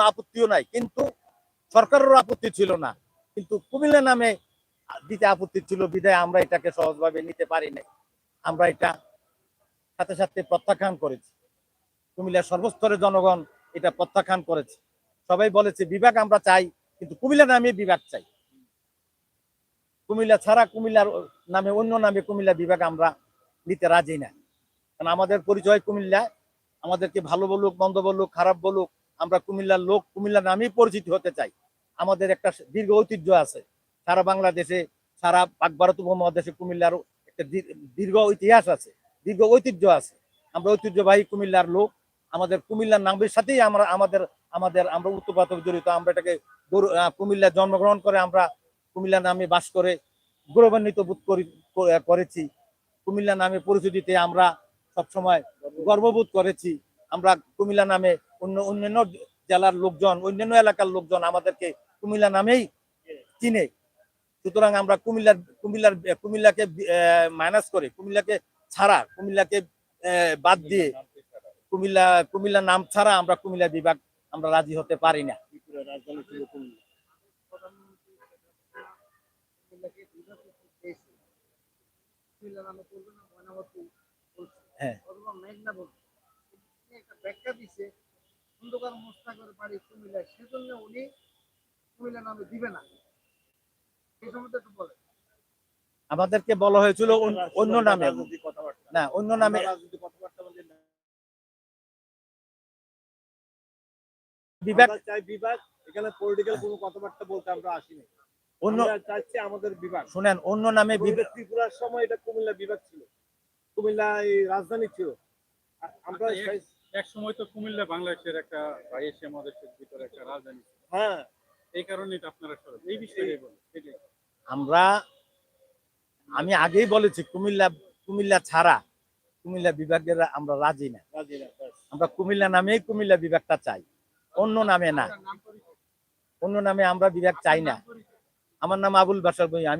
কোনো আপত্তিও নাই। কিন্তু সরকারেরও আপত্তি ছিল না। কিন্তু কুমিল্লা নামে দিতে আপত্তি ছিল বিদায় আমরা এটাকে সহজভাবে নিতে পারি নাই। আমরা এটা সাথে সাথে প্রত্যাখ্যান করেছি। কুমিল্লার সর্বস্তরের জনগণ এটা প্রত্যাখ্যান করেছে। সবাই বলেছে, বিভাগ আমরা চাই, কিন্তু কুমিল্লা নামে বিভাগ চাই। কুমিল্লা ছাড়া কুমিল্লার নামে অন্য নামে কুমিল্লা বিভাগ আমরা নিতে রাজি না। কারণ আমাদের পরিচয় কুমিল্লা। আমাদেরকে ভালো বলুক, মন্দ বলুক, খারাপ বলুক আমরা কুমিল্লার লোক, কুমিল্লা নামেই পরিচিত হতে চাই। আমাদের একটা দীর্ঘ ঐতিহ্য আছে। সারা বাংলাদেশে, সারা পাক ভারত উপমহাদেশে কুমিল্লার একটা দীর- দীর্ঘ ইতিহাস আছে, দীর্ঘ ঐতিহ্য আছে। আমরা ঐতিহ্যবাহী কুমিল্লার লোক। আমাদের কুমিল্লার নামের সাথেই আমরা, আমাদের আমাদের, আমরা উত্তপাত জড়িত। আমরা এটাকে কুমিল্লা জন্মগ্রহণ করে আমরা কুমিল্লা নামে বাস করে গৌরবান্বিত বোধ করি করেছি। কুমিল্লা নামে পরিচিতিতে আমরা সবসময় গর্ববোধ করেছি। আমরা কুমিল্লা নামে অন্য অন্যান্য জেলার লোকজন, অন্যান্য এলাকার লোকজন আমাদেরকে কুমিল্লা নামেই চিনে সুতরাং আমরা কুমিল্লার কুমিল্লার, কুমিল্লাকে মাইনাস করে, কুমিল্লাকে ছাড়া, কুমিল্লাকে বাদ দিয়ে কুমিল্লা কুমিল্লা নাম ছাড়া আমরা কুমিল্লা বিভাগ আমরা রাজি হতে পারি না হ্যাঁ। খন্দকার মোস্তাকের বাড়ি কুমিল্লা সেজন্য উনি কুমিল্লা নামে দিবে না। এই সম্বন্ধে একটু বলেন। আমাদেরকে বলা হয়েছিল অন্য- নামে। না অন্য নামে কথাবার্তা বিভাগ চাই বিভাগ এখানে পলিটিক্যাল কোনো কথাবার্তা বলতে আমরা আসিনি অন্য চাইছি আমাদের বিভাগ শুনেন অন্য নামে ত্রিপুরার সময় এটা কুমিল্লা বিভাগ ছিল। কুমিল্লা এই রাজধানী ছিল। আমরা আচ্ছা, চাই- এক সময় তো কুমিল্লা বাংলাদেশের একটা এশিয়া মহাদেশের ভিতরে একটা রাজধানী হ্যাঁ। এই কারণে আপনারা সরব এই বিষয়ে আমরা আমি আগেই বলেছি কুমিল্লা কুমিল্লা ছাড়া কুমিল্লা বিভাগের আমরা রাজি না। আমরা কুমিল্লা নামেই কুমিল্লা বিভাগটা চাই। অন্য নামে না। অন্য নামে আমরা বিভাগ চাই না। আমার নাম আবুল বাসার বই আমি